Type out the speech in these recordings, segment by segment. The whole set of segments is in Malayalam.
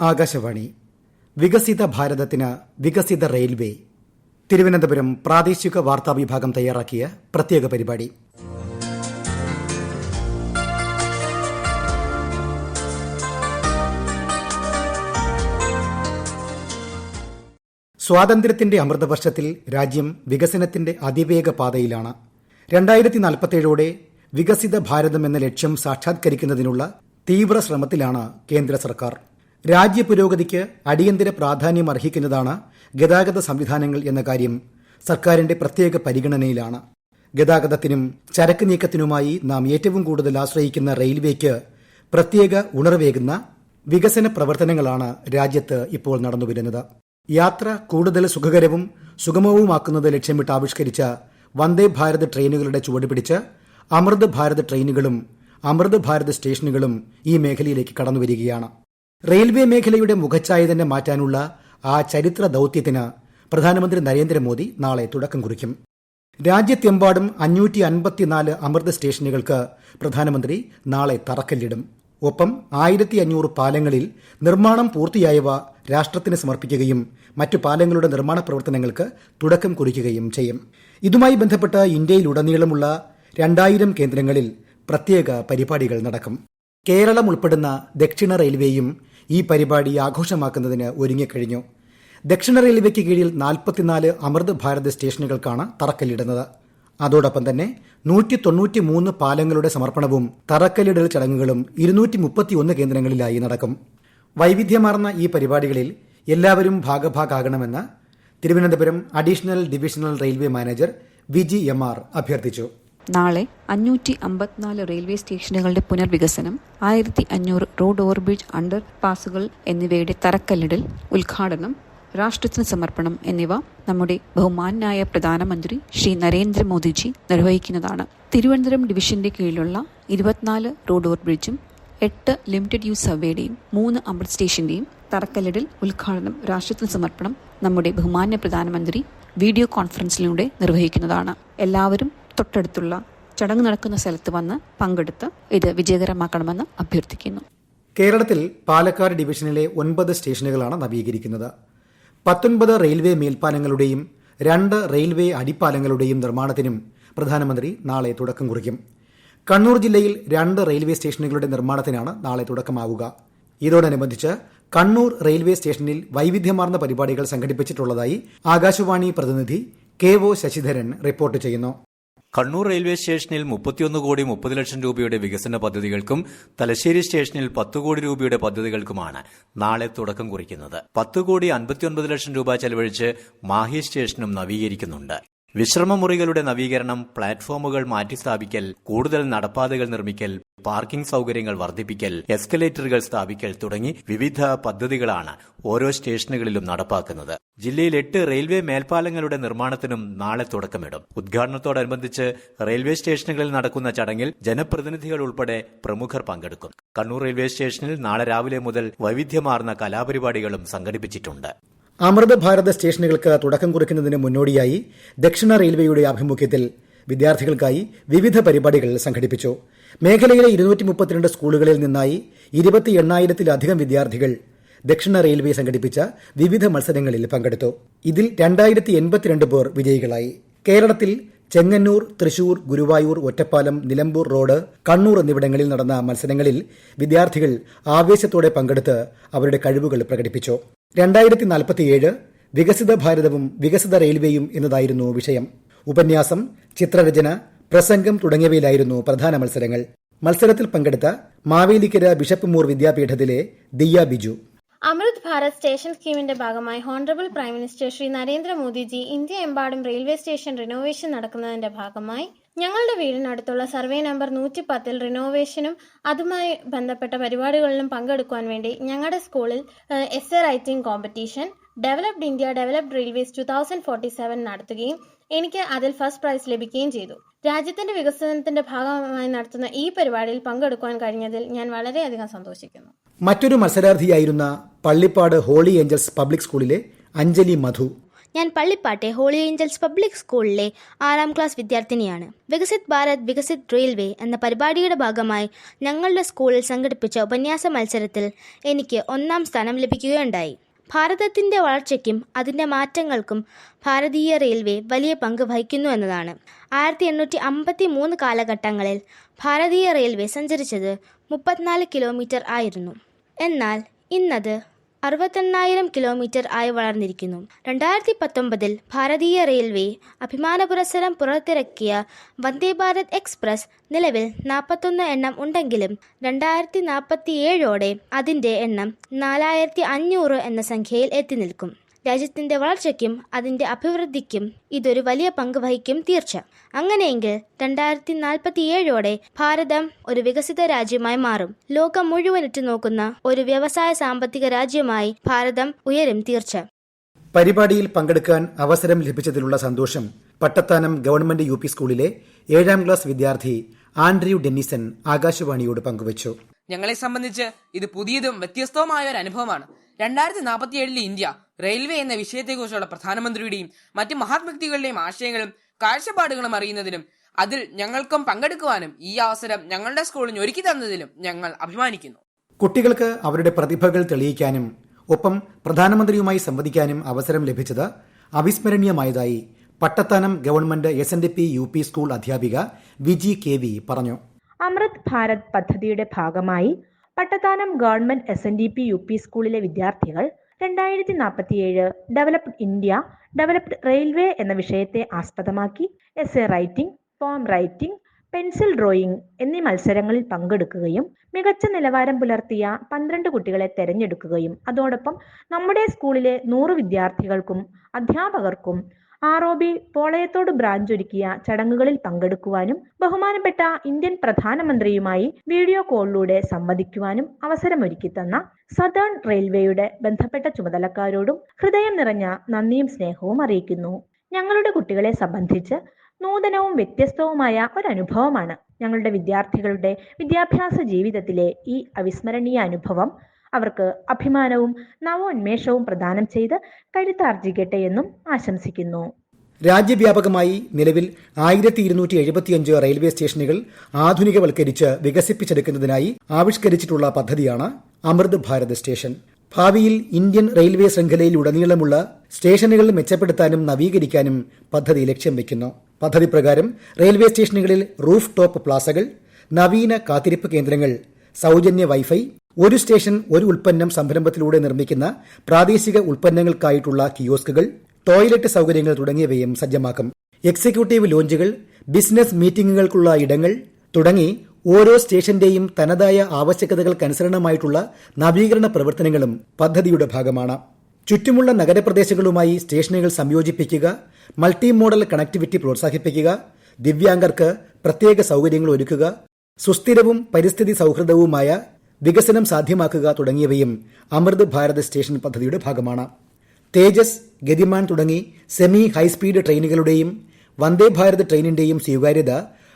ആകാശവാണി. വികസിത ഭാരതത്തിന് വികസിത റെയിൽവേ. തിരുവനന്തപുരം പ്രാദേശിക വാർത്താ വിഭാഗം തയ്യാറാക്കിയ പ്രത്യേക പരിപാടി. സ്വാതന്ത്ര്യത്തിന്റെ അമൃതവർഷത്തിൽ രാജ്യം വികസനത്തിന്റെ അതിവേഗ പാതയിലാണ്. രണ്ടായിരത്തി നാൽപ്പത്തേഴോടെ വികസിത ഭാരതം എന്ന ലക്ഷ്യം സാക്ഷാത്കരിക്കുന്നതിനുള്ള തീവ്ര ശ്രമത്തിലാണ് കേന്ദ്ര സർക്കാർ. രാജ്യ പുരോഗതിക്ക് അടിയന്തര പ്രാധാന്യം അർഹിക്കുന്നതാണ് ഗതാഗത സംവിധാനങ്ങൾ എന്ന കാര്യം സർക്കാരിന്റെ പ്രത്യേക പരിഗണനയിലാണ്. ഗതാഗതത്തിനും ചരക്ക് നീക്കത്തിനുമായി നാം ഏറ്റവും കൂടുതൽ ആശ്രയിക്കുന്ന റെയിൽവേക്ക് പ്രത്യേക ഉണർവേകുന്ന വികസന പ്രവർത്തനങ്ങളാണ് രാജ്യത്ത് ഇപ്പോൾ നടന്നുവരുന്നത്. യാത്ര കൂടുതൽ സുഖകരവും സുഗമവുമാക്കുന്നത് ലക്ഷ്യമിട്ട് ആവിഷ്കരിച്ച വന്ദേ ഭാരത് ട്രെയിനുകളുടെ ചുവടുപിടിച്ച് അമൃത് ഭാരത് ട്രെയിനുകളും അമൃത് ഭാരത് സ്റ്റേഷനുകളും ഈ മേഖലയിലേക്ക് കടന്നുവരികയാണ്. റെയിൽവേ മേഖലയുടെ മുഖച്ഛായ തന്നെ മാറ്റാനുള്ള ആ ചരിത്ര ദൌത്യത്തിന് പ്രധാനമന്ത്രി നരേന്ദ്രമോദി നാളെ തുടക്കം കുറിക്കും. രാജ്യത്തെമ്പാടും അഞ്ഞൂറ്റി അൻപത്തിനാല് അമൃത് സ്റ്റേഷനുകൾക്ക് പ്രധാനമന്ത്രി നാളെ തറക്കല്ലിടും. ഒപ്പം ആയിരത്തി അഞ്ഞൂറ് പാലങ്ങളിൽ നിർമ്മാണം പൂർത്തിയായവ രാഷ്ട്രത്തിന് സമർപ്പിക്കുകയും മറ്റു പാലങ്ങളുടെ നിർമ്മാണ പ്രവർത്തനങ്ങൾക്ക് തുടക്കം കുറിക്കുകയും ചെയ്യും. ഇതുമായി ബന്ധപ്പെട്ട് ഇന്ത്യയിലുടനീളമുള്ള രണ്ടായിരം കേന്ദ്രങ്ങളിൽ പ്രത്യേക പരിപാടികൾ നടക്കും. കേരളം ഉൾപ്പെടുന്ന ദക്ഷിണ റെയിൽവേയും ഈ പരിപാടി ആഘോഷമാക്കുന്നതിന് ഒരുങ്ങിക്കഴിഞ്ഞു ദക്ഷിണ റെയിൽവേക്ക് കീഴിൽ നാൽപ്പത്തിനാല് അമൃത് ഭാരത് സ്റ്റേഷനുകൾക്കാണ് തറക്കല്ലിടുന്നത്. അതോടൊപ്പം തന്നെ നൂറ്റി തൊണ്ണൂറ്റി മൂന്ന് പാലങ്ങളുടെ സമർപ്പണവും തറക്കല്ലിടൽ ചടങ്ങുകളും ഇരുന്നൂറ്റി മുപ്പത്തിയൊന്ന് കേന്ദ്രങ്ങളിലായി നടക്കും. വൈവിധ്യമാർന്ന ഈ പരിപാടികളിൽ എല്ലാവരും ഭാഗഭാഗാകണമെന്ന് Thiruvananthapuram additional divisional railway manager Viji M R അഭ്യർത്ഥിച്ചു. നാളെ അഞ്ഞൂറ്റി അമ്പത്തിനാല് റെയിൽവേ സ്റ്റേഷനുകളുടെ പുനർവികസനം ആയിരത്തി അഞ്ഞൂറ് റോഡ് ഓവർബ്രിഡ്ജ് അണ്ടർ പാസുകൾ എന്നിവയുടെ തറക്കല്ലിടൽ ഉദ്ഘാടനം രാഷ്ട്രത്തിന് സമർപ്പണം എന്നിവ നമ്മുടെ ബഹുമാനായ പ്രധാനമന്ത്രി ശ്രീ നരേന്ദ്രമോദിജി നിർവഹിക്കുന്നതാണ്. തിരുവനന്തപുരം ഡിവിഷന്റെ കീഴിലുള്ള ഇരുപത്തിനാല് റോഡ് ഓവർബ്രിഡ്ജും എട്ട് ലിമിറ്റഡ് യൂസ് സർവേയുടെയും മൂന്ന് അമൃത് സ്റ്റേഷന്റെയും തറക്കല്ലിടൽ ഉദ്ഘാടനം രാഷ്ട്രത്തിന് സമർപ്പണം നമ്മുടെ ബഹുമാന്യ പ്രധാനമന്ത്രി വീഡിയോ കോൺഫറൻസിലൂടെ നിർവഹിക്കുന്നതാണ്. എല്ലാവരും തൊട്ടടുത്തുള്ള ചടങ്ങ് നടക്കുന്ന സ്ഥലത്ത് വന്ന് പങ്കെടുത്ത് ഇത് വിജയകരമാക്കണമെന്ന് അഭ്യർത്ഥിക്കുന്നു. കേരളത്തിൽ പാലക്കാട് ഡിവിഷനിലെ ഒൻപത് സ്റ്റേഷനുകളാണ് നവീകരിക്കുന്നത്. പത്തൊൻപത് റെയിൽവേ മേൽപ്പാലങ്ങളുടെയും രണ്ട് റെയിൽവേ അടിപ്പാലങ്ങളുടെയും നിർമ്മാണത്തിനും പ്രധാനമന്ത്രി നാളെ തുടക്കം കുറിക്കും. കണ്ണൂർ ജില്ലയിൽ രണ്ട് റെയിൽവേ സ്റ്റേഷനുകളുടെ നിർമ്മാണത്തിനാണ് നാളെ തുടക്കമാവുക. ഇതോടനുബന്ധിച്ച് കണ്ണൂർ റെയിൽവേ സ്റ്റേഷനിൽ വൈവിധ്യമാർന്ന പരിപാടികൾ സംഘടിപ്പിച്ചിട്ടുള്ളതായി ആകാശവാണി പ്രതിനിധി കെ ഒ ശശിധരൻ റിപ്പോർട്ട് ചെയ്യുന്നു. കണ്ണൂർ റെയിൽവേ സ്റ്റേഷനിൽ മുപ്പത്തിയൊന്ന് കോടി മുപ്പത് ലക്ഷം രൂപയുടെ വികസന പദ്ധതികൾക്കും തലശ്ശേരി സ്റ്റേഷനിൽ പത്ത് കോടി രൂപയുടെ പദ്ധതികൾക്കുമാണ് നാളെ തുടക്കം കുറിക്കുന്നത്. പത്ത് കോടി അൻപത്തിയൊൻപത് ലക്ഷം രൂപ ചെലവഴിച്ച് മാഹി സ്റ്റേഷനും നവീകരിക്കുന്നുണ്ട്. വിശ്രമമുറികളുടെ നവീകരണം പ്ലാറ്റ്ഫോമുകൾ മാറ്റിസ്ഥാപിക്കൽ കൂടുതൽ നടപ്പാതകൾ നിർമ്മിക്കൽ പാർക്കിംഗ് സൗകര്യങ്ങൾ വർദ്ധിപ്പിക്കൽ എസ്കലേറ്ററുകൾ സ്ഥാപിക്കൽ തുടങ്ങി വിവിധ പദ്ധതികളാണ് ഓരോ സ്റ്റേഷനുകളിലും നടപ്പാക്കുന്നത്. ജില്ലയിൽ എട്ട് റെയിൽവേ മേൽപ്പാലങ്ങളുടെ നിർമ്മാണത്തിനും നാളെ തുടക്കമിടും. ഉദ്ഘാടനത്തോടനുബന്ധിച്ച് റെയിൽവേ സ്റ്റേഷനുകളിൽ നടക്കുന്ന ചടങ്ങിൽ ജനപ്രതിനിധികൾ ഉൾപ്പെടെ പ്രമുഖർ പങ്കെടുക്കും. കണ്ണൂർ റെയിൽവേ സ്റ്റേഷനിൽ നാളെ രാവിലെ മുതൽ വൈവിധ്യമാർന്ന കലാപരിപാടികളും സംഘടിപ്പിച്ചിട്ടുണ്ട്. അമൃത ഭാരത സ്റ്റേഷനുകൾക്ക് തുടക്കം കുറിക്കുന്നതിന് മുന്നോടിയായി ദക്ഷിണ റെയിൽവേയുടെ ആഭിമുഖ്യത്തിൽ വിദ്യാർത്ഥികൾക്കായി വിവിധ പരിപാടികൾ സംഘടിപ്പിച്ചു. മേഖലയിലെ ഇരുന്നൂറ്റി മുപ്പത്തിരണ്ട് സ്കൂളുകളിൽ നിന്നായി ഇരുപത്തി എണ്ണായിരത്തിലധികം വിദ്യാർത്ഥികൾ ദക്ഷിണ റെയിൽവേ സംഘടിപ്പിച്ച വിവിധ മത്സരങ്ങളിൽ പങ്കെടുത്തു. ഇതിൽ രണ്ടായിരത്തി എൺപത്തിരണ്ട് പേർ വിജയികളായി. കേരളത്തിൽ ചെങ്ങന്നൂർ തൃശൂർ ഗുരുവായൂർ ഒറ്റപ്പാലം നിലമ്പൂർ റോഡ് കണ്ണൂർ എന്നിവിടങ്ങളിൽ നടന്ന മത്സരങ്ങളിൽ വിദ്യാർത്ഥികൾ ആവേശത്തോടെ പങ്കെടുത്ത് അവരുടെ കഴിവുകൾ പ്രകടിപ്പിച്ചു. രണ്ടായിരത്തി നാൽപ്പത്തിയേഴ് വികസിത ഭാരതവും വികസിത റെയിൽവേയും എന്നതായിരുന്നു വിഷയം. ഉപന്യാസം ചിത്രരചന പ്രസംഗം തുടങ്ങിയവയിലായിരുന്നു പ്രധാന മത്സരങ്ങൾ. മത്സരത്തിൽ പങ്കെടുത്ത മാവേലിക്കര ബിഷപ്പ് മൂർ വിദ്യാപീഠത്തിലെ ദിയ ബിജു. അമൃത് ഭാരത് സ്റ്റേഷൻ സ്കീമിന്റെ ഭാഗമായി honourable prime minister Shri Narendra Modi ji India എമ്പാടും റെയിൽവേ സ്റ്റേഷൻ റിനോവേഷൻ നടക്കുന്നതിന്റെ ഭാഗമായി ഞങ്ങളുടെ വീടിനടുത്തുള്ള സർവേ നമ്പർ നൂറ്റി പത്തിൽ റിനോവേഷനും അതുമായി ബന്ധപ്പെട്ട പരിപാടികളിലും പങ്കെടുക്കുവാൻ വേണ്ടി ഞങ്ങളുടെ സ്കൂളിൽ essay writing competition developed India developed railways two thousand forty seven നടത്തുകയും എനിക്ക് അതിൽ ഫസ്റ്റ് പ്രൈസ് ലഭിക്കുകയും ചെയ്തു. രാജ്യത്തിന്റെ വികസനത്തിന്റെ ഭാഗമായി നടത്തുന്ന ഈ പരിപാടിയിൽ പങ്കെടുക്കുവാൻ കഴിഞ്ഞതിൽ ഞാൻ വളരെയധികം സന്തോഷിക്കുന്നു. മറ്റൊരു മത്സരാർത്ഥിയായിരുന്ന പള്ളിപ്പാട് ഹോളി ഏഞ്ചൽസ് പബ്ലിക് സ്കൂളിലെ അഞ്ജലി മധു. ഞാൻ പള്ളിപ്പാട്ടെ ഹോളി ഏഞ്ചൽസ് പബ്ലിക് സ്കൂളിലെ ആറാം ക്ലാസ് വിദ്യാർത്ഥിനിയാണ്. വികസിത് ഭാരത് വികസിത് റെയിൽവേ എന്ന പരിപാടിയുടെ ഭാഗമായി ഞങ്ങളുടെ സ്കൂളിൽ സംഘടിപ്പിച്ച ഉപന്യാസ മത്സരത്തിൽ എനിക്ക് ഒന്നാം സ്ഥാനം ലഭിക്കുകയുണ്ടായി. ഭാരതത്തിന്റെ വളർച്ചയ്ക്കും അതിന്റെ മാറ്റങ്ങൾക്കും ഭാരതീയ റെയിൽവേ വലിയ പങ്ക് വഹിക്കുന്നു എന്നതാണ്. ആയിരത്തി എണ്ണൂറ്റി അമ്പത്തി മൂന്ന് കാലഘട്ടങ്ങളിൽ ഭാരതീയ റെയിൽവേ സഞ്ചരിച്ചത് മുപ്പത്തിനാല് കിലോമീറ്റർ ആയിരുന്നു. എന്നാൽ ഇന്നത് അറുപത്തെണ്ണായിരം കിലോമീറ്റർ ആയി വളർന്നിരിക്കുന്നു. രണ്ടായിരത്തി പത്തൊമ്പതിൽ ഭാരതീയ റെയിൽവേ അഭിമാന പുരസ്സരം പുറത്തിറക്കിയ വന്ദേ ഭാരത് എക്സ്പ്രസ് നിലവിൽ നാൽപ്പത്തൊന്ന് എണ്ണം ഉണ്ടെങ്കിലും രണ്ടായിരത്തി നാൽപ്പത്തിയേഴോടെ അതിന്റെ എണ്ണം നാലായിരത്തി അഞ്ഞൂറ് എന്ന സംഖ്യയിൽ എത്തി നിൽക്കും. രാജ്യത്തിന്റെ വളർച്ചയ്ക്കും അതിന്റെ അഭിവൃദ്ധിക്കും ഇതൊരു വലിയ പങ്ക് വഹിക്കും തീർച്ച. അങ്ങനെയെങ്കിൽ രണ്ടായിരത്തി നാൽപ്പത്തിയേഴോടെ ഭാരതം ഒരു വികസിത രാജ്യമായി മാറും. ലോകം മുഴുവൻ ഉറ്റുനോക്കുന്ന ഒരു വ്യവസായ സാമ്പത്തിക രാജ്യമായി ഭാരതം ഉയരും തീർച്ച. പരിപാടിയിൽ പങ്കെടുക്കാൻ അവസരം ലഭിച്ചതിലുള്ള സന്തോഷം പട്ടത്താനം ഗവൺമെന്റ് യു പി സ്കൂളിലെ ഏഴാം ക്ലാസ് വിദ്യാർത്ഥി ആൻഡ്രിയു ഡെന്നിസൺ ആകാശവാണിയോട് പങ്കുവച്ചു. ഞങ്ങളെ സംബന്ധിച്ച് ഇത് പുതിയതും വ്യത്യസ്തവുമായ ഒരു അനുഭവമാണ്. രണ്ടായിരത്തി നാൽപ്പത്തി ഏഴിലെ ഇന്ത്യ റെയിൽവേ എന്ന വിഷയത്തെക്കുറിച്ചുള്ള പ്രധാനമന്ത്രിയുടെയും മറ്റ് മഹാത്വ്യക്തികളുടെയും ആശയങ്ങളും കാഴ്ചപ്പാടുകളും അറിയുന്നതിനും അതിൽ ഞങ്ങൾക്കും പങ്കെടുക്കുവാനും ഈ അവസരം ഞങ്ങളുടെ സ്കൂളിന് ഒരുക്കി തന്നതിലും ഞങ്ങൾ അഭിമാനിക്കുന്നു. കുട്ടികൾക്ക് അവരുടെ പ്രതിഭകൾ തെളിയിക്കാനും ഒപ്പം പ്രധാനമന്ത്രിയുമായി സംവദിക്കാനും അവസരം ലഭിച്ചത് അവിസ്മരണീയമായതായി Pattathanam government S N D P U P school അധ്യാപിക വിജി കെ വി പറഞ്ഞു. അമൃത് ഭാരത് പദ്ധതിയുടെ ഭാഗമായി Pattathanam government S N D P U P സ്കൂളിലെ വിദ്യാർത്ഥികൾ രണ്ടായിരത്തി നാൽപ്പത്തിയേഴ് ഡെവലപ്ഡ് ഇന്ത്യ ഡെവലപ്ഡ് റെയിൽവേ എന്ന വിഷയത്തെ ആസ്പദമാക്കി essay writing form writing pencil drawing എന്നീ മത്സരങ്ങളിൽ പങ്കെടുക്കുകയും മികച്ച നിലവാരം പുലർത്തിയ പന്ത്രണ്ട് കുട്ടികളെ തെരഞ്ഞെടുക്കുകയും. അതോടൊപ്പം നമ്മുടെ സ്കൂളിലെ നൂറ് വിദ്യാർത്ഥികൾക്കും അധ്യാപകർക്കും R O B Polayathode branch ഒരുക്കിയ ചടങ്ങുകളിൽ പങ്കെടുക്കുവാനും ബഹുമാനപ്പെട്ട ഇന്ത്യൻ പ്രധാനമന്ത്രിയുമായി വീഡിയോ കോളിലൂടെ സംവദിക്കുവാനും അവസരമൊരുക്കി തന്ന സദേൺ റെയിൽവേയുടെ ബന്ധപ്പെട്ട ചുമതലക്കാരോടും ഹൃദയം നിറഞ്ഞ നന്ദിയും സ്നേഹവും അറിയിക്കുന്നു. ഞങ്ങളുടെ കുട്ടികളെ സംബന്ധിച്ച് നൂതനവും വ്യത്യസ്തവുമായ അനുഭവമാണ് ഞങ്ങളുടെ വിദ്യാർത്ഥികളുടെ വിദ്യാഭ്യാസ ജീവിതത്തിലെ ഈ അവിസ്മരണീയ അനുഭവം. അവർക്ക് അഭിമാനവും നവോന്മേഷവും പ്രദാനം ചെയ്ത് കഴുത്താർജിക്കട്ടെ എന്നും ആശംസിക്കുന്നു. രാജ്യവ്യാപകമായി നിലവിൽ ആയിരത്തി ഇരുന്നൂറ്റി എഴുപത്തിയഞ്ച് റെയിൽവേ സ്റ്റേഷനുകൾ ആധുനികവൽക്കരിച്ച് വികസിപ്പിച്ചെടുക്കുന്നതിനായി ആവിഷ്കരിച്ചിട്ടുള്ള പദ്ധതിയാണ് അമൃത് ഭാരത് സ്റ്റേഷൻ. ഭാവിയിൽ ഇന്ത്യൻ റെയിൽവേ ശൃംഖലയിൽ ശൃംഖലയിലുടനീളമുള്ള സ്റ്റേഷനുകൾ മെച്ചപ്പെടുത്താനും നവീകരിക്കാനും പദ്ധതി ലക്ഷ്യം വയ്ക്കുന്നു പദ്ധതി പ്രകാരം റെയിൽവേ സ്റ്റേഷനുകളിൽ റൂഫ് ടോപ്പ് പ്ലാസകൾ നവീന കാത്തിരിപ്പ് കേന്ദ്രങ്ങൾ സൌജന്യ വൈഫൈ ഒരു സ്റ്റേഷൻ ഒരു ഉൽപ്പന്നം സംരംഭത്തിലൂടെ നിർമ്മിക്കുന്ന പ്രാദേശിക ഉൽപ്പന്നങ്ങൾക്കായിട്ടുള്ള കിയോസ്കുകൾ ടോയ്ലറ്റ് സൌകര്യങ്ങൾ തുടങ്ങിയവയും സജ്ജമാക്കും. എക്സിക്യൂട്ടീവ് ലോഞ്ചുകൾ ബിസിനസ് മീറ്റിംഗുകൾക്കുള്ള ഇടങ്ങൾ തുടങ്ങി ഓരോ സ്റ്റേഷന്റെയും തനതായ ആവശ്യകതകൾക്കനുസരണമായിട്ടുള്ള നവീകരണ പ്രവർത്തനങ്ങളും പദ്ധതിയുടെ ഭാഗമാണ്. ചുറ്റുമുള്ള നഗരപ്രദേശങ്ങളുമായി സ്റ്റേഷനുകൾ സംയോജിപ്പിക്കുക മൾട്ടി മോഡൽ കണക്ടിവിറ്റി പ്രോത്സാഹിപ്പിക്കുക ദിവ്യാംഗർക്ക് പ്രത്യേക സൌകര്യങ്ങൾ ഒരുക്കുക സുസ്ഥിരവും പരിസ്ഥിതി സൌഹൃദവുമായ വികസനം സാധ്യമാക്കുക തുടങ്ങിയവയും അമൃത് ഭാരത് സ്റ്റേഷൻ പദ്ധതിയുടെ ഭാഗമാണ്. തേജസ് ഗതിമാൻ തുടങ്ങി സെമി ഹൈസ്പീഡ് ട്രെയിനുകളുടെയും വന്ദേ ഭാരത് ട്രെയിനിന്റെയും സ്വീകാര്യത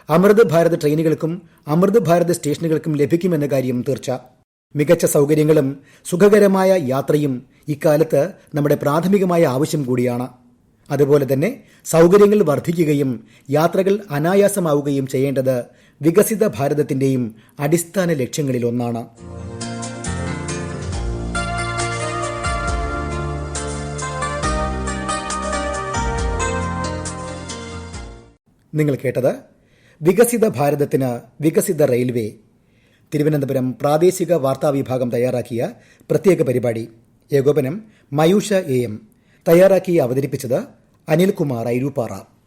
അമൃത് ഭാരത് ട്രെയിനുകൾക്കും അമൃത് ഭാരത് സ്റ്റേഷനുകൾക്കും ലഭിക്കുമെന്ന കാര്യം തീർച്ച. മികച്ച സൌകര്യങ്ങളും സുഖകരമായ യാത്രയും ഇക്കാലത്ത് നമ്മുടെ പ്രാഥമികമായ ആവശ്യം കൂടിയാണ്. അതുപോലെ തന്നെ സൌകര്യങ്ങൾ വർദ്ധിക്കുകയും യാത്രകൾ അനായാസമാവുകയും ചെയ്യേണ്ടത് വികസിത ഭാരതത്തിന്റെയും അടിസ്ഥാന ലക്ഷ്യങ്ങളിലൊന്നാണ്. നിങ്ങൾ കേട്ടത് വികസിത ഭാരതത്തിന് വികസിത റെയിൽവേ. തിരുവനന്തപുരം പ്രാദേശിക വാർത്താ വിഭാഗം തയ്യാറാക്കിയ പ്രത്യേക പരിപാടി. ഏകോപനം മയൂഷ എ എം. തയ്യാറാക്കി അവതരിപ്പിച്ചത് അനിൽകുമാർ ഐരൂപ്പാറ